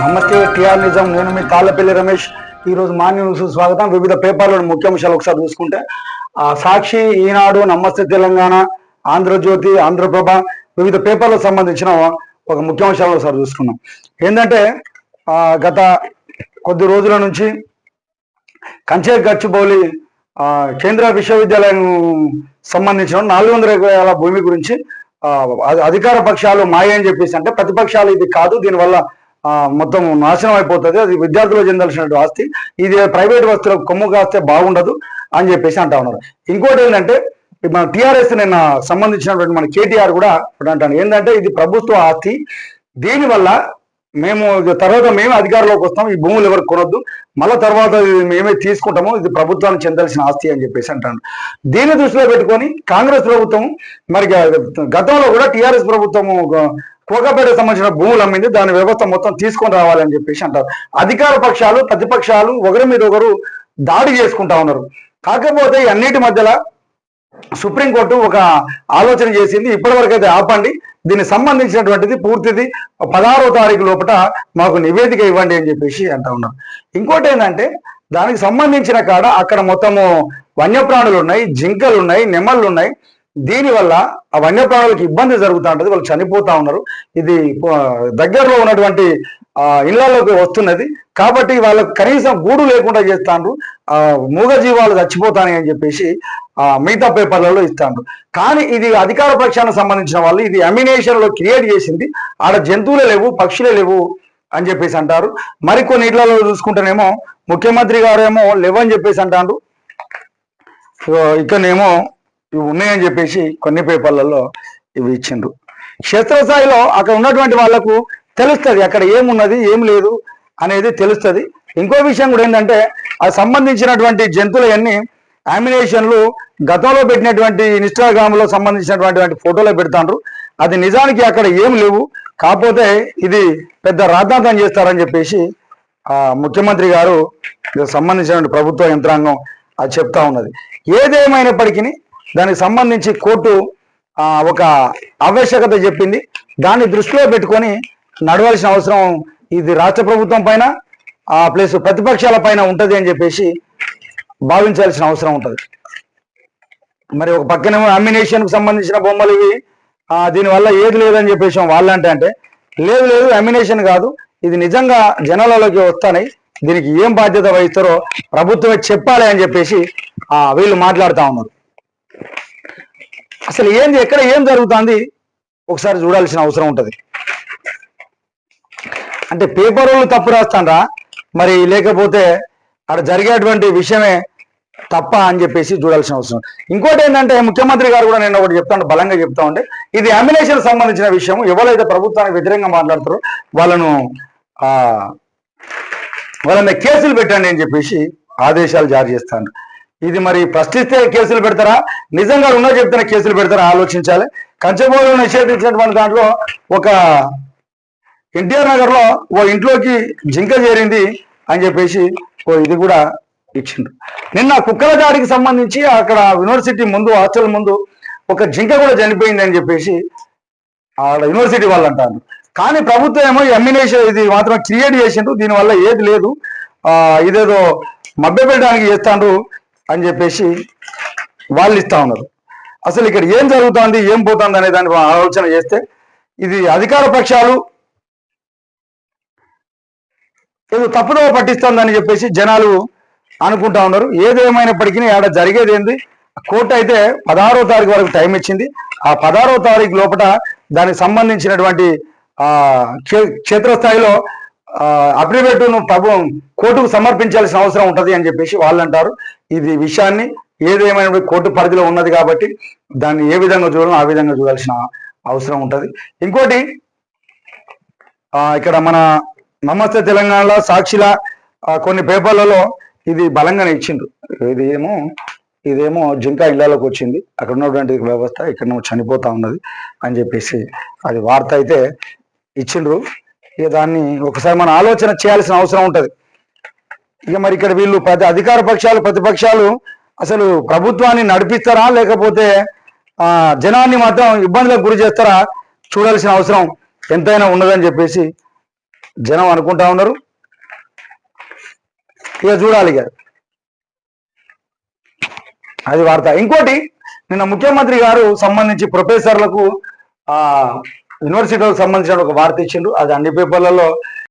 నమస్తే టిఆర్ నిజం. నేను మీ తాళ్ళపల్లి రమేష్. ఈ రోజు మార్నింగ్ న్యూస్ స్వాగతం. వివిధ పేపర్లను ముఖ్యాంశాలు ఒకసారి చూసుకుంటే ఆ సాక్షి ఈనాడు నమస్తే తెలంగాణ ఆంధ్రజ్యోతి ఆంధ్రప్రభ వివిధ పేపర్లకు సంబంధించిన ఒక ముఖ్యాంశాలు ఒకసారి చూసుకున్నాం ఏంటంటే గత కొద్ది రోజుల నుంచి కంచే గచ్చిబౌలి కేంద్ర విశ్వవిద్యాలయం సంబంధించిన నాలుగు వందల భూమి గురించి అధికార పక్షాలు మాయ అని చెప్పేసి అంటే ప్రతిపక్షాలు ఇది కాదు దీనివల్ల మొత్తం నాశనం అయిపోతుంది. అది విద్యార్థులు చెందాల్సిన ఆస్తి. ఇది ప్రైవేట్ వస్తువులకు కొమ్ము కాస్తే బాగుండదు అని చెప్పేసి అంటా ఉన్నారు. ఇంకోటి ఏంటంటే మన టీఆర్ఎస్ నిన్న సంబంధించినటువంటి మన కేటీఆర్ కూడా అంటాను ఏంటంటే ఇది ప్రభుత్వ ఆస్తి. దీనివల్ల మేము తర్వాత మేము అధికారంలోకి వస్తాం ఈ భూములు ఎవరు కొనొద్దు. మళ్ళీ తర్వాత మేమే తీసుకుంటాము ఇది ప్రభుత్వానికి చెందాల్సిన ఆస్తి అని చెప్పేసి అంటాను. దీన్ని దృష్టిలో పెట్టుకొని కాంగ్రెస్ ప్రభుత్వం మరి గతంలో కూడా టీఆర్ఎస్ ప్రభుత్వము కోకపేట సంబంధించిన భూములు అమ్మింది దాని వ్యవస్థ మొత్తం తీసుకొని రావాలని చెప్పేసి అంటారు. అధికార పక్షాలు ప్రతిపక్షాలు ఒకరి మీద ఒకరు దాడి చేసుకుంటా ఉన్నారు. కాకపోతే అన్నిటి మధ్యలో సుప్రీంకోర్టు ఒక ఆలోచన చేసింది ఇప్పటివరకు అయితే ఆపండి. దీనికి సంబంధించినటువంటిది పూర్తిది పదహారో తారీఖు లోపల మాకు నివేదిక ఇవ్వండి అని చెప్పేసి అంటా ఉన్నారు ఇంకోటి ఏంటంటే దానికి సంబంధించిన కాడ అక్కడ మొత్తము వన్యప్రాణులు ఉన్నాయి జింకలు ఉన్నాయి నెమళ్ళు ఉన్నాయి. దీనివల్ల ఆ వన్యప్రాణులకు ఇబ్బంది జరుగుతూ ఉంటుంది వాళ్ళు చనిపోతా ఉన్నారు. ఇది దగ్గరలో ఉన్నటువంటి ఇళ్ళలోకి వస్తున్నది. కాబట్టి వాళ్ళకు కనీసం గూడు లేకుండా చేస్తాండ్రు. ఆ మూగ జీవాలు చచ్చిపోతాయి అని చెప్పేసి ఆ మిగతా పేపర్లలో ఇస్తాండ్రు. కానీ ఇది అధికార పక్షానికి సంబంధించిన వాళ్ళు ఇది అమినేషన్లో క్రియేట్ చేసింది. ఆడ జంతువులే లేవు పక్షులే లేవు అని చెప్పేసి అంటారు. మరికొన్ని ఇళ్ళలో చూసుకుంటేనేమో ముఖ్యమంత్రి గారేమో లేవని చెప్పేసి అంటాడు ఇక్కడనేమో ఇవి ఉన్నాయని చెప్పేసి కొన్ని పేపర్లలో ఇవి ఇచ్చిండ్రు. క్షేత్రస్థాయిలో అక్కడ ఉన్నటువంటి వాళ్ళకు తెలుస్తుంది అక్కడ ఏమున్నది ఏం లేదు అనేది తెలుస్తుంది. ఇంకో విషయం కూడా ఏంటంటే అది సంబంధించినటువంటి జంతువులన్నీ అమినేషన్లు గతంలో పెట్టినటువంటి ఇన్స్టాగ్రామ్లో సంబంధించినటువంటి ఫోటోలో పెడతాండ్రు. అది నిజానికి అక్కడ ఏం లేవు. కాకపోతే ఇది పెద్ద రాద్ధాంతం చేస్తారని చెప్పేసి ఆ ముఖ్యమంత్రి గారు సంబంధించినటువంటి ప్రభుత్వ యంత్రాంగం అది చెప్తా ఉన్నది. ఏదేమైనప్పటికీ దానికి సంబంధించి కోర్టు ఒక ఆవశ్యకత చెప్పింది. దాన్ని దృష్టిలో పెట్టుకొని నడవలసిన అవసరం ఇది రాష్ట్ర ప్రభుత్వం పైన ఆ ప్లస్ ప్రతిపక్షాల పైన ఉంటుంది అని చెప్పేసి భావించాల్సిన అవసరం ఉంటుంది. మరి ఒక పక్కనేమో అమినేషన్కు కు సంబంధించిన బొమ్మలు ఇవి దీనివల్ల ఏది లేదని చెప్పేసి వాళ్ళంటే అంటే లేదు లేదు అమినేషన్ కాదు ఇది నిజంగా జనాలలోకి వస్తాయి దీనికి ఏం బాధ్యత వహిస్తారో ప్రభుత్వమే చెప్పాలి అని చెప్పేసి ఆ వీళ్ళు మాట్లాడుతూ ఉన్నారు. అసలు ఏంది ఎక్కడ ఏం జరుగుతుంది ఒకసారి చూడాల్సిన అవసరం ఉంటుంది. అంటే పేపర్ వాళ్ళు తప్పు రాస్తాండ్రా మరి లేకపోతే అక్కడ జరిగేటువంటి విషయమే తప్ప అని చెప్పేసి చూడాల్సిన అవసరం. ఇంకోటి ఏంటంటే ముఖ్యమంత్రి గారు కూడా నేను ఒకటి చెప్తాను బలంగా చెప్తా ఉంటే ఇది అమినేషన్ సంబంధించిన విషయం ఎవరైతే ప్రభుత్వానికి వ్యతిరేకంగా మాట్లాడతారో వాళ్ళను వాళ్ళ మీద కేసులు పెట్టండి అని చెప్పేసి ఆదేశాలు జారీ చేస్తాను. ఇది మరి ప్రశ్నిస్తే కేసులు పెడతారా? నిజంగా ఉన్న చెప్తున్న కేసులు పెడతారా? ఆలోచించాలి. కంచబోలు నిషేధించినటువంటి దాంట్లో ఒక ఎన్టీఆర్ నగర్లో ఓ ఇంట్లోకి జింక చేరింది అని చెప్పేసి ఓ ఇది కూడా ఇచ్చిండు నిన్న కుక్కల దాడికి సంబంధించి అక్కడ యూనివర్సిటీ ముందు హాస్టల్ ముందు ఒక జింక కూడా చనిపోయింది అని చెప్పేసి ఆడ యూనివర్సిటీ వాళ్ళు అంటారు. కానీ ప్రభుత్వం ఏమో ఎమ్మినేషన్ ఇది మాత్రం క్రియేట్ చేసిండ్రు. దీనివల్ల ఏది లేదు. ఇదేదో ఇదేదో మభ్యపెట్టడానికి చేస్తాండ్రు అని చెప్పేసి వాళ్ళు ఇస్తా ఉన్నారు. అసలు ఇక్కడ ఏం జరుగుతోంది ఏం పోతుంది అనే దాని ఆలోచన చేస్తే ఇది అధికార పక్షాలు ఏదో తప్పుదో పట్టిస్తుందని చెప్పేసి జనాలు అనుకుంటా ఉన్నారు. ఏదేమైనప్పటికీ ఆడ జరిగేది ఏంది? కోర్టు అయితే పదహారో తారీఖు వరకు టైం ఇచ్చింది. ఆ పదహారో తారీఖు లోపల దానికి సంబంధించినటువంటి ఆ క్షేత్రస్థాయిలో అఫిడవిట్ ప్రభు కోర్టుకు సమర్పించాల్సిన అవసరం ఉంటుంది అని చెప్పేసి వాళ్ళు అంటారు. ఇది విషయాన్ని ఏదేమైనా కోర్టు పరిధిలో ఉన్నది కాబట్టి దాన్ని ఏ విధంగా చూడాలో ఆ విధంగా చూడాల్సిన అవసరం ఉంటుంది. ఇంకోటి ఇక్కడ మన నమస్తే తెలంగాణలో సాక్షిల కొన్ని పేపర్లలో ఇది బలంగానే ఇచ్చిండ్రు. ఇది ఏమో ఇదేమో జింక ఇళ్ళలోకి వచ్చింది. అక్కడ ఉన్నటువంటి వ్యవస్థ ఇక్కడ చనిపోతా ఉన్నది అని చెప్పేసి అది వార్త అయితే ఇచ్చిండ్రు. ఇక దాన్ని ఒకసారి మనం ఆలోచన చేయాల్సిన అవసరం ఉంటుంది. ఇక మరి ఇక్కడ వీళ్ళు ప్రతి అధికార పక్షాలు ప్రతిపక్షాలు అసలు ప్రభుత్వాన్ని నడిపిస్తారా లేకపోతే జనాన్ని మాత్రం ఇబ్బందులకు గురి చేస్తారా చూడాల్సిన అవసరం ఎంతైనా ఉన్నదని చెప్పేసి జనం అనుకుంటా ఉన్నారు. ఇక చూడాలి ఇక. అది వార్త. ఇంకోటి నిన్న ముఖ్యమంత్రి గారు సంబంధించి ప్రొఫెసర్లకు ఆ యూనివర్సిటీలకు సంబంధించిన ఒక వార్త ఇచ్చిండు. అది అన్ని పేపర్లలో